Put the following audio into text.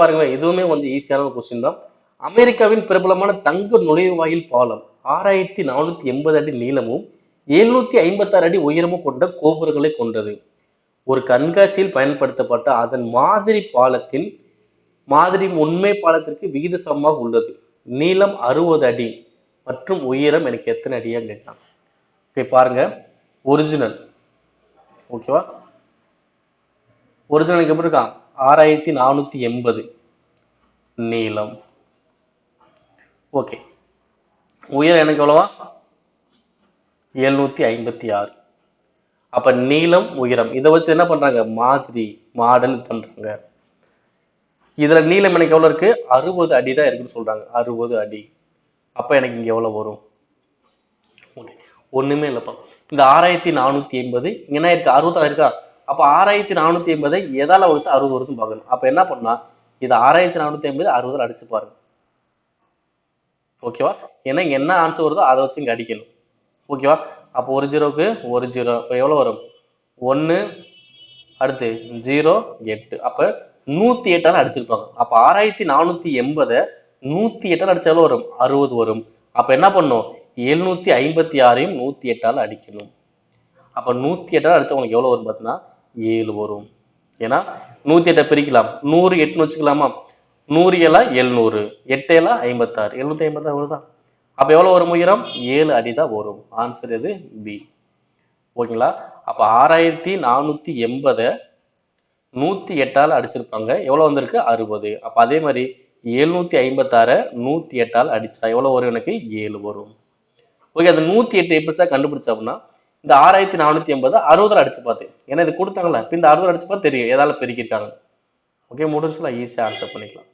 பாருங்க இதுவுமே வந்து ஈஸியான கொஸ்டின் தான். அமெரிக்காவின் பிரபலமான தங்க நுழைவாயில் பாலம் ஆறாயிரத்தி நானூத்தி எண்பது அடி நீளமும் எழுநூத்தி ஐம்பத்தாறு அடி உயரமும் கொண்ட கோபுரங்களை கொண்டது. ஒரு கண்காட்சியில் பயன்படுத்தப்பட்ட அதன் மாதிரி பாலத்தின் மாதிரி உண்மை பாலத்திற்கு விகித சமமாக உள்ளது. நீளம் அறுபது அடி மற்றும் உயரம் எனக்கு எத்தனை அடியா கேட்டான். ஓகே பாருங்க ஒரிஜினல் ஓகேவா ஒரிஜினல் எப்படி இருக்கான்? ஆறாயிரத்தி நானூத்தி எண்பது. நீளம். ஓகே உயரம் எனக்கு எவ்வளவா? எழுநூத்தி ஐம்பத்தி ஆறு. அப்ப நீளம் உயரம். இதை வச்சு என்ன பண்றாங்க? மாதிரி மாடல் பண்றாங்க. இதுல நீளம் எனக்கு எவ்வளவு இருக்கு? அறுபது அடி தான் இருக்குன்னு சொல்றாங்க. அறுபது அடி. அப்ப எனக்கு இங்க எவ்வளவு வரும்? ஓகே ஒண்ணுமே இல்லப்பா. இந்த ஆறாயிரத்தி நானூத்தி எண்பது. என்ன இருக்கு? அறுபதா இருக்கா? அப்ப ஆறாயிரத்தி நானூத்தி ஐம்பதை எதால வகுத்து அறுபது வருதுன்னு பார்க்கணும். அப்ப என்ன பண்ணால் இது ஆறாயிரத்தி நானூத்தி ஐம்பது அறுபதுல அடிச்சு பாருங்க. ஓகேவா? ஏன்னா என்ன ஆன்சர் வருதோ அதை வச்சு இங்க அடிக்கணும். ஓகேவா? அப்போ ஒரு ஜீரோவுக்கு ஒரு ஜீரோ. இப்போ எவ்வளவு வரும்? ஒன்னு அடுத்து ஜீரோ எட்டு. அப்ப நூத்தி எட்டால அடிச்சிருப்பாங்க. அப்ப ஆறாயிரத்தி நானூத்தி எண்பதை நூத்தி எட்டால் அடித்தாலும் வரும்? அறுபது வரும். அப்ப என்ன பண்ணும் எழுநூத்தி ஐம்பத்தி ஆறையும் நூத்தி எட்டால அடிக்கணும். அப்ப நூத்தி எட்டால் அடிச்சா உங்களுக்கு எவ்வளவு வரும் பார்த்தீங்கன்னா? ஏழு வரும். ஏன்னா நூத்தி எட்டை பிரிக்கலாம். நூறு எட்டுன்னு வச்சுக்கலாமா? நூறு ஏழா எழுநூறு. எட்டு ஏழா ஐம்பத்தாறு. எழுநூத்தி ஐம்பத்தாறு தான் அப்ப எவ்வளவு வரும் உயரம்? ஏழு அடி தான் வரும். ஆன்சர் எது? பி ஓகேங்களா? அப்ப ஆறாயிரத்தி நானூத்தி எண்பதை நூத்தி எட்டால் அடிச்சிருப்பாங்க. எவ்வளவு வந்திருக்கு? அறுபது. அப்ப அதே மாதிரி எழுநூத்தி ஐம்பத்தாற நூத்தி எட்டால் அடிச்சா எவ்வளவு வரும் எனக்கு? ஏழு வரும். ஓகே அந்த நூத்தி எட்டு எப்படி சார் கண்டுபிடிச்சா அப்படின்னா இந்த ஆறாயிரத்தி நானூத்தி எண்பது அறுபதுல அடிச்சு பார்த்தேன் ஏன்னா இது கொடுத்தாங்களே இந்த அறுபது அடிச்சு பார்த்து தெரியும் எதால பெருக்கிட்டாங்க ஓகே முடிஞ்சுலாம் ஈஸியாக ஆன்சர் பண்ணிக்கலாம்.